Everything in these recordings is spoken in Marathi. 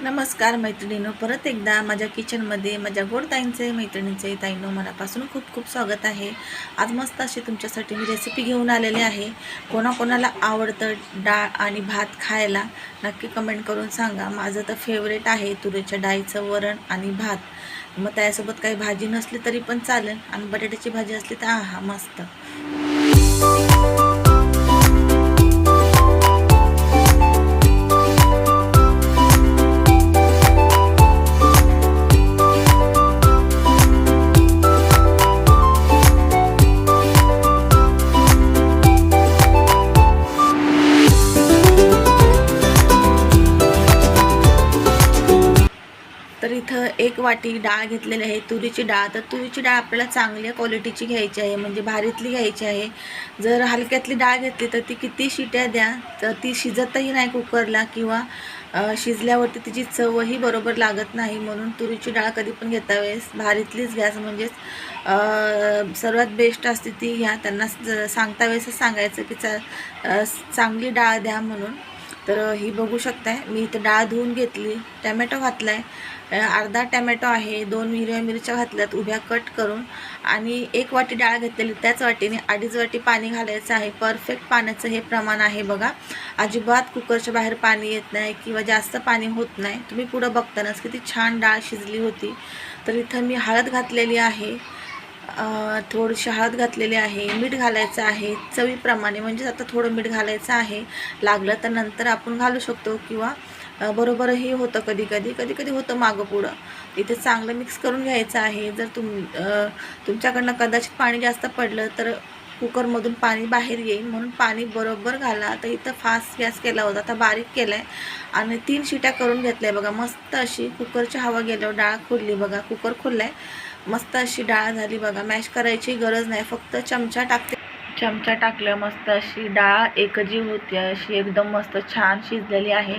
नमस्कार मैत्रिणीनो परत एकदा माझ्या किचनमध्ये माझ्या गोड ताईंचे मैत्रिणींचे ताईंनो मनापासून खूप खूप स्वागत आहे. आज मस्त अशी तुमच्यासाठी मी रेसिपी घेऊन आलेली आहे. कोणाकोणाला आवडतं डाळ आणि भात खायला नक्की कमेंट करून सांगा. माझं तर फेवरेट आहे तुरीच्या डाळीचं वरण आणि भात. मग त्यासोबत काही भाजी नसली तरी पण चालेल आणि बटाट्याची भाजी असली तर आहा मस्त. एक वाटी डाळ घेतलेली आहे तुरीची डाळ. तर तुरीची डाळ आपल्याला चांगल्या क्वालिटीची घ्यायची आहे म्हणजे भारीतली घ्यायची आहे. जर हलक्यातली डाळ घेतली तर ती किती शिट्या द्या तर ती शिजतही नाही कुकरला किंवा शिजल्यावरती तिची चवही बरोबर लागत नाही. म्हणून तुरीची डाळ कधी पण घेता वेळेस भारीतलीच घ्यास म्हणजेच सर्वात बेस्ट असते ती घ्या. त्यांना सांगता वेळेसच सांगायचं की चा चांगली डाळ द्या म्हणून. तर ही बघू शकताय. मी इथं डाळ धुवून घेतली. टॅमॅटो घातला आहे अर्धा टॅमॅटो आहे. दोन हिरव्या मिरच्या घातल्यात. उभ्या कट करून. आणि एक वाटी डाळ घेतलेली. त्याच वाटीने अडीच वाटी पाणी घालायचं आहे. परफेक्ट पाण्याचं हे प्रमाण आहे बघा. अजिबात कुकरच्या बाहेर पाणी येत नाही किंवा जास्त पाणी होत नाही. तुम्ही पुढं बघतानाच किती छान डाळ शिजली होती. तर इथं मी हळद घातलेली आहे. थोडीशी हळद घातलेली आहे मीठ घालायचं आहे चवीप्रमाणे म्हणजेच आता थोडं मीठ घालायचं आहे. लागलं तर नंतर आपण घालू शकतो किंवा बरोबरही होतं कधी कधी कधी कधी होतं मागं पुढं. इथे चांगलं मिक्स करून घ्यायचं आहे. जर तुम तुमच्याकडनं कदाचित पाणी जास्त पडलं तर कुकरमधून पाणी बाहेर येईल. म्हणून पाणी बरोबर घाला. तर इथं फास्ट गॅस केला होता आता बारीक केला आहे आणि तीन शिट्या करून घेतल्या बघा. मस्त अशी कुकरची हवा गेल्यावर डाळ खोलली बघा. कुकर खोलला आहे मस्त अशी डाळ झाली बघा. मॅश करायची गरज नाही. फक्त चमचा टाकते. चमचा टाकल्या मस्त अशी डाळ एकजीव होती. अशी एकदम मस्त छान शिजलेली आहे.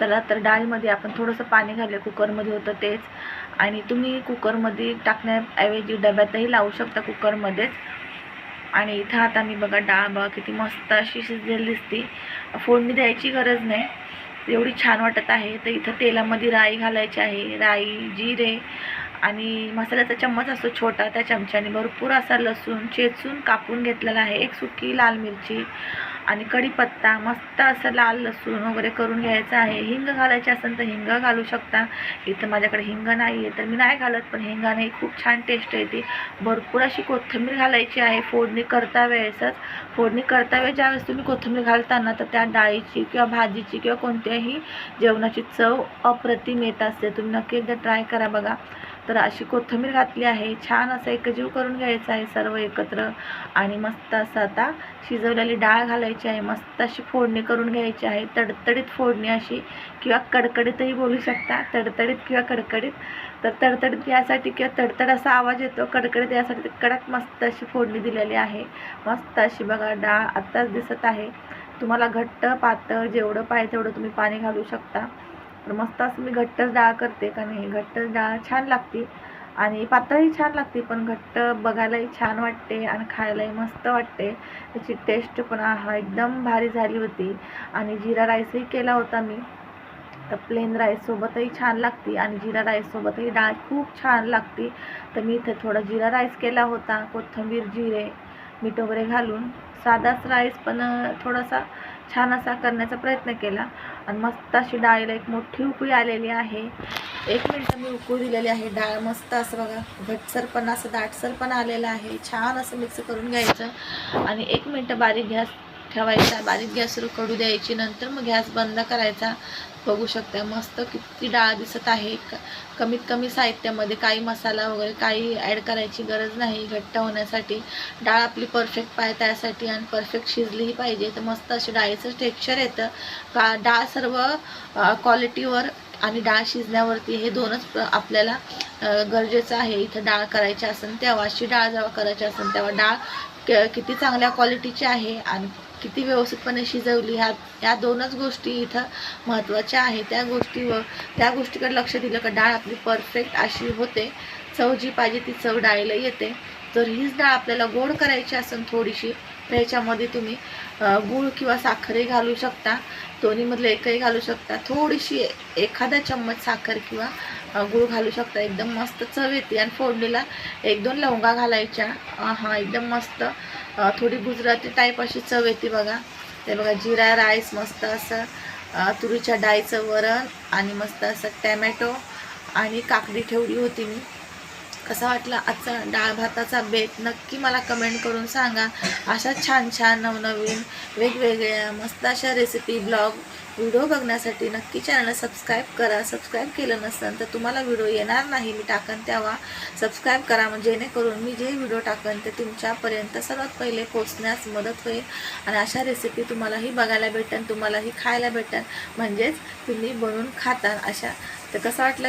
चला तर डाळीमध्ये आपण थोडंसं पाणी घालूया. कुकरमध्ये होतं तेच. आणि तुम्ही कुकरमध्ये टाकण्याऐवजी डब्यातही लावू शकता कुकरमध्येच. आणि इथं आता मी बघा डाळ बघा किती मस्त अशी शिजलेली दिसती. फोडणी द्यायची गरज नाही. एवढी छान वाटत आहे. तर इथं तेलामध्ये राई घालायची आहे. राई जिरे आणि मसाल्याचा चम्मच असतो छोटा त्या चमच्याने भरपूर असा लसूण चेचून कापून घेतलेला आहे. एक सुकी लाल मिरची आणि कढीपत्ता मस्त असं लाल लसूण वगैरे करून घ्यायचं आहे. हिंग घालायचे असेल तर हिंग घालू शकता. इथं माझ्याकडे हिंग नाही आहे तर मी नाही घालत पण हिंगाने खूप छान टेस्ट येते भरपूर अशी कोथिंबीर घालायची आहे. फोडणी करता वेळेसच फोडणी करता वेळेस ज्यावेळेस तुम्ही कोथिंबीर घालताना तर त्या डाळीची किंवा भाजीची किंवा कोणत्याही जेवणाची चव अप्रतिम येत असते. तुम्ही नक्की एकदा ट्राय करा बघा. तर अशी कोथिंबीर घातली आहे. छान असं एकजीव करून घ्यायचं आहे सर्व एकत्र. आणि मस्त असं आता शिजवलेली डाळ घालायची आहे. मस्त अशी फोडणी करून घ्यायची आहे. तडतडीत फोडणी अशी किंवा कडकडीतही बोलू शकता. तडतडीत किंवा कडकडीत. तर तडतडीत यासाठी किंवा तडतड असा आवाज येतो कडकडीत यासाठी कडक मस्त अशी फोडणी दिलेली आहे. मस्त अशी बघा डाळ आत्ताच दिसत आहे. तुम्हाला घट्ट पातळ जेवढं पाहिजे तेवढं तुम्ही पाणी घालू शकता. तर मस्त असं मी घट्टच डाळ करते कारण हे घट्टच डाळ छान लागते. आणि पातळही छान लागते पण घट्ट बघायलाही छान वाटते आणि खायलाही मस्त वाटते. त्याची टेस्ट पण हा एकदम भारी झाली होती. आणि जिरा राईसही केला होता मी. तर प्लेन राईससोबतही छान लागते आणि जिरा राईससोबतही डाळ खूप छान लागते. तर मी इथे थोडा जिरा राईस केला होता कोथिंबीर जिरे मीठ वगैरे घालून. साधाच राईस पण थोडासा छान असा करण्याचा प्रयत्न केला. आणि मस्त अशी डाळीला एक मोठी उकळी आलेली आहे. एक मिनटं मी उकळी दिलेली आहे. डाळ मस्त असं बघा घटसर पण असं दाटसर पण आलेलं आहे. छान असं मिक्स करून घ्यायचं. आणि एक मिनटं बारीक गॅस ठेवायचा बारीक गॅसवर कडू द्यायची नंतर मग गॅस बंद करायचा. बघू शकता मस्त किती डाळ दिसत आहे. क कमीत कमी साहित्यामध्ये काही मसाला वगैरे काही ॲड करायची गरज नाही घट्ट होण्यासाठी. डाळ आपली परफेक्ट पाय त्यासाठी आणि परफेक्ट शिजलीही पाहिजे. तर मस्त अशी डाळीचं टेक्स्चर येतं. का डाळ सर्व क्वालिटीवर आणि डाळ शिजण्यावरती हे दोनच आपल्याला गरजेचं आहे. इथं डाळ करायची असेल तेव्हा अशी डाळ जेव्हा करायची असेल तेव्हा डाळ किती चांगल्या क्वालिटीची आहे आणि किती व्यवस्थितपणे शिजवली ह्या या दोनच गोष्टी इथं महत्त्वाच्या आहे त्या गोष्टीवर त्या गोष्टीकडे लक्ष दिलं का डाळ आपली परफेक्ट अशी होते. चव जी पाहिजे ती चव डाळीला येते. तर हीच डाळ आपल्याला गोड करायची असेल थोडीशी तर ह्याच्यामध्ये तुम्ही गूळ किंवा साखरही घालू शकता. दोन्हीमधलं एकही घालू शकता. थोडीशी एखादा चम्मच साखर किंवा गूळ घालू शकता. एकदम मस्त चव येते. आणि फोडणीला एक दोन लवंगा घालायच्या. हां हा एकदम मस्त थोडी गुजराती टाईप अशी चव येते बघा. ते बघा जिरा राईस मस्त असं तुरीच्या डाळीचं वरण आणि मस्त असं टॅमॅटो आणि काकडी ठेवली होती मी. कसा वाटला आजचा डाळ भाताचा बेत? नक्की मला कमेंट करून सांगा. अशा छान छान नवनवीन वेगवेगळ्या मस्त अशा रेसिपी ब्लॉग व्हिडिओ बघण्यासाठी नक्की चॅनल सबस्क्राईब करा. सबस्क्राईब केलं नसेल तर तुम्हाला व्हिडिओ येणार नाही. मी टाकन तेव्हा सबस्क्राईब करा. म्हणजे जेणेकरून मी जे व्हिडिओ टाकन ते तुमच्यापर्यंत सर्वात पहिले पोचण्यास मदत होईल. आणि अशा रेसिपी तुम्हालाही बघायला भेटेल तुम्हालाही खायला भेटेल म्हणजेच तुम्ही बनवून खाता अशा. तर कसं वाटलं?